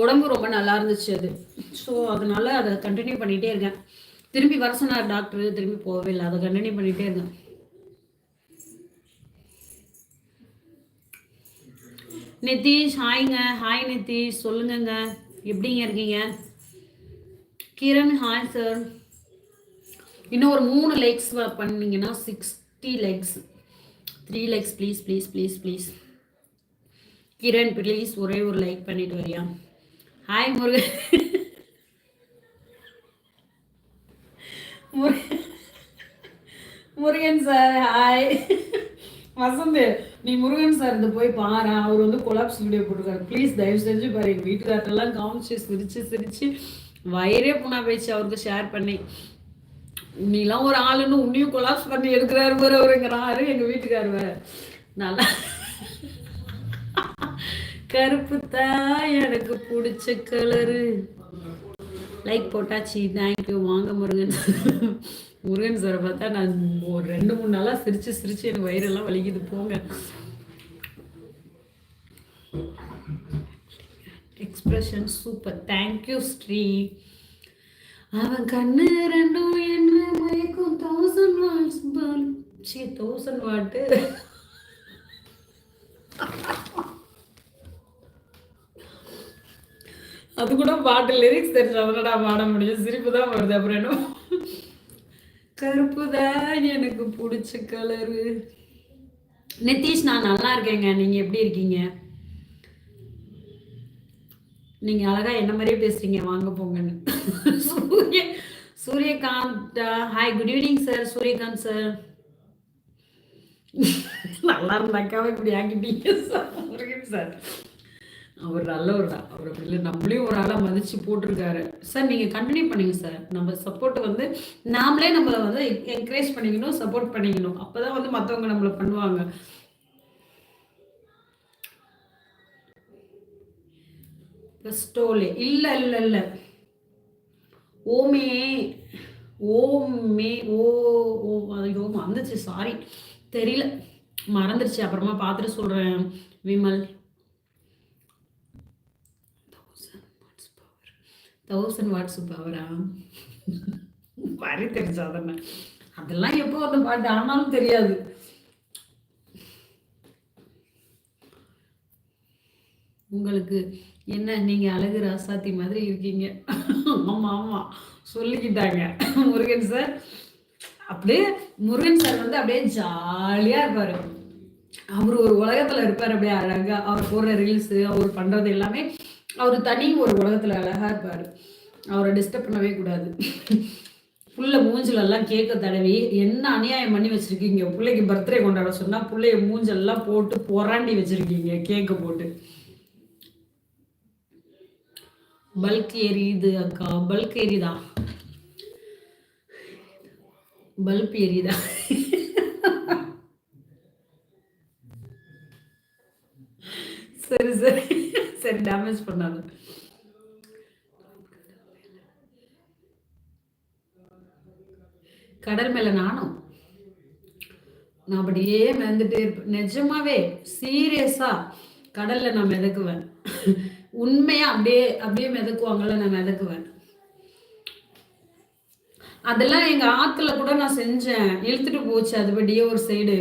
உடம்பு ரொம்ப நல்லா இருந்துச்சு அது. ஸோ அதனால அதை கண்டினியூ பண்ணிகிட்டே இருக்கேன். திரும்பி வர சொன்னார் டாக்டர் திரும்பி போகவே இல்லை. அதை கண்டினியூ பண்ணிகிட்டே இருக்கேன். நிதிஷ் ஹாய்ங்க ஹாய் நிதிஷ். சொல்லுங்கங்க. எப்படிங்க இருக்கீங்க? கிரண் ஹாய் சார் இன்னும் ஒரு மூணு லைக்ஸ் பண்ணீங்கன்னா sixty likes three likes please please please please Kiran please ஒரே ஒரு லைக் பண்ணிட்டு வரியா? Hi Murugan Murugan Murugan sir hi Vasanth நீ முருகன் சார் இந்த போய் பாரு அவர் வந்து கொலாப்ஸ் வீடியோ போட்டுருக்காரு. ப்ளீஸ் தயவு செஞ்சு பாரு எங்கள் வீட்டுக்காரெல்லாம் காமிச்சு சிரிச்சு சிரிச்சு வயிறே புனா போயிடுச்சு அவருக்கு ஷேர் பண்ணி. நீலாம் ஒரு ஆளுன்னு உன்னையும் கொலாப்ஸ் பண்ணி எடுக்கிறாரு பாரு அவருங்கிறாரு எங்கள் வீட்டுக்காரு வேற. நல்லா கருப்பு தான் எனக்கு பிடிச்ச கலரு லைக் போட்டாச்சு. தேங்க்யூ வாங்க முருகன். முருகன் சாரை பார்த்தா நான் ஒரு ரெண்டு மூணு நாளாக சிரிச்சு சிரிச்சு எனக்கு வயிறெல்லாம் வலிக்குது. போங்க. எக்ஸ்பிரஷன் சூப்பர் தேங்க்யூ ஸ்ரீ அவன் கண்ணு ரெண்டும் என்ன மயக்கும் தௌசண்ட் வாட்ஸ் பால். சீ தௌசண்ட் வாட்டு அது கூட பாட்டு லிரிக்ஸ் தெரிஞ்சு அதனடா பாட முடியும். சிரிப்பு தான் வருது அப்புறம் என்ன? கருப்பு தான் எனக்கு பிடிச்ச கலரு நிதிஷ் நான் நல்லா இருக்கேங்க. நீங்க எப்படி இருக்கீங்க? நீங்க அழகா என்ன மாதிரியே பேசுறீங்க? வாங்க போங்கன்னு. Surya Suryakanth hi good evening sir Suryakanth sir நல்லா இருந்தாக்காவே இப்படி ஆக்கிட்டீங்க சார் முருகன் சார் அவர் நல்லவர் தான் அவர் அப்படி இல்லை. நம்மளையும் ஒரு ஆளாக மதித்து போட்டிருக்காரு. சார் நீங்கள் கண்டினியூ பண்ணுங்க சார். நம்ம சப்போர்ட் வந்து நாமளே நம்மளை வந்து என்கரேஜ் பண்ணிக்கணும் சப்போர்ட் பண்ணிக்கணும். அப்போ தான் வந்து மற்றவங்க நம்மளை பண்ணுவாங்க. ஸ்டோலே இல்லை இல்லை இல்லை. ஓமே ஓமே ஓ ஓ ஐயோ வந்துச்சு. சாரி தெரியல. மறந்துடுச்சு அப்புறமா பார்த்துட்டு சொல்கிறேன் விமல் தௌசண்ட் வாட்ஸ் பவரா வரி தெரிஞ்சா தானே. அதெல்லாம் எப்போ அந்த பாட்டு? ஆனாலும் தெரியாது. உங்களுக்கு என்ன நீங்க அழகு ராசாத்தி மாதிரி இருக்கீங்க. ஆமா ஆமா. சொல்லிக்கிட்டாங்க. முருகன் சார் அப்படியே முருகன் சார் வந்து அப்படியே ஜாலியா இருப்பாரு. அவர் ஒரு உலகத்துல இருப்பார் அப்படியே அழகா. அவர் போடுற ரீல்ஸ் அவர் பண்றது எல்லாமே அவர் தனி ஒரு உலகத்தில் அழகாக இருப்பார். அவரை டிஸ்டர்ப் பண்ணவே கூடாது. புள்ள மூஞ்சிலெல்லாம் கேட்க தடவி என்ன அநியாயம் பண்ணி வச்சிருக்கீங்க? பிள்ளைக்கு பர்த்டே கொண்டாட சொன்னால் பிள்ளைய மூஞ்செல்லாம் போட்டு பொறாண்டி வச்சுருக்கீங்க. கேக்கை போட்டு. பல்க் எரியுது அக்கா பல்க் எரியுதா? பல்ப் எரியுதா? சரி சரி. சரி டேமேஜ் பண்ணாது கடல் மேல நானும் நான் அப்படியே மிதந்துட்டே இருப்பேன். நிஜமாவே சீரியஸா கடல்ல நான் மிதக்குவேன். உண்மையா அப்படியே அப்படியே மிதக்குவாங்கல்ல நான் மிதக்குவேன். அதெல்லாம் எங்க ஆத்துல கூட நான் செஞ்சேன். இழுத்துட்டு போச்சு அதுபடியே ஒரு சைடு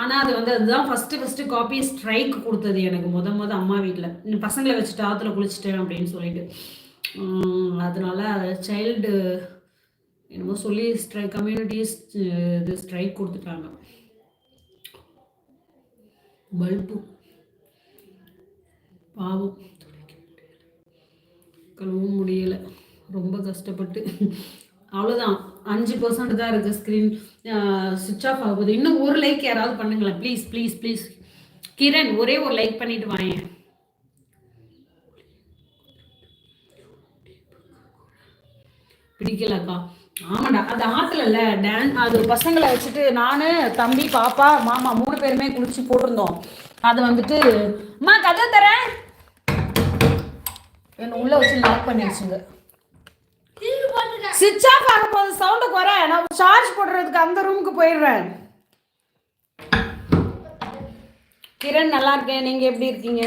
ஆனா அது வந்து அதுதான் ஃபர்ஸ்ட் ஃபர்ஸ்ட் காப்பி ஸ்ட்ரைக் கொடுத்தது எனக்கு முத முத அம்மா வீட்டுல பசங்களை வச்சுட்டு ஆத்துல குளிச்சுட்டேன் அப்படின்னு சொல்லிட்டு. அதனால சைல்டு என்னமோ சொல்லி ஸ்ட்ரை கம்யூனிட்டிஸ் இது ஸ்ட்ரைக் கொடுத்துட்டாங்க. பல்பு. பாவம். கழுவும் முடியலை. ரொம்ப கஷ்டப்பட்டு. அவ்வளோதான் அஞ்சு பர்சன்ட் தான் இருக்குது ஸ்க்ரீன் சுவிட்ச் ஆஃப் ஆகுது. இன்னும் ஒரு லைக் யாராவது பண்ணுங்களேன். ப்ளீஸ் ப்ளீஸ் ப்ளீஸ் கிரண் ஒரே ஒரு லைக் பண்ணிட்டு வாங்க பிடிக்கலக்கா. ஆமாடா அது ஆத்துல டான் அது பசங்களை வச்சுட்டு நானு தம்பி பாப்பா மாமா மூணு பேருமே குளிச்சு போட்டிருந்தோம். அது வந்துட்டு அம்மா கதை தரேன் என்ன உள்ள வச்சு லாக் பண்ணி வச்சுங்க சுவிட்ச் ஆஃப் ஆகும் போது சவுண்டு குறை நான் சார்ஜ் போடுறதுக்கு அந்த ரூமுக்கு போயிடுறேன். கிரண் நல்லா இருக்கேன். நீங்கள் எப்படி இருக்கீங்க?